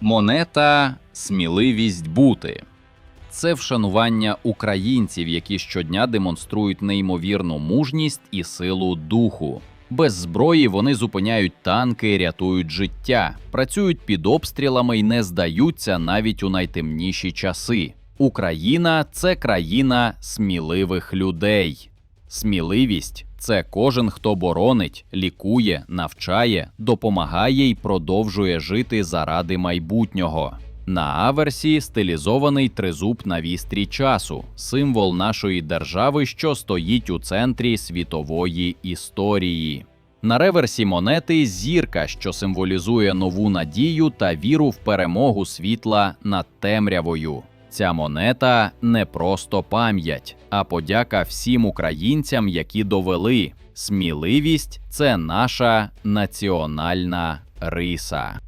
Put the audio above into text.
Монета сміливість бути. Це вшанування українців, які щодня демонструють неймовірну мужність і силу духу. Без зброї вони зупиняють танки, рятують життя, працюють під обстрілами і не здаються навіть у найтемніші часи. Україна це країна сміливих людей. Сміливість це кожен, хто боронить, лікує, навчає, допомагає і продовжує жити заради майбутнього. На аверсі стилізований тризуб на вістрі часу, символ нашої держави, що стоїть у центрі світової історії. На реверсі монети зірка, що символізує нову надію та віру в перемогу світла над темрявою. Ця монета не просто пам'ять, а подяка всім українцям, які довели. Сміливість це наша національна риса.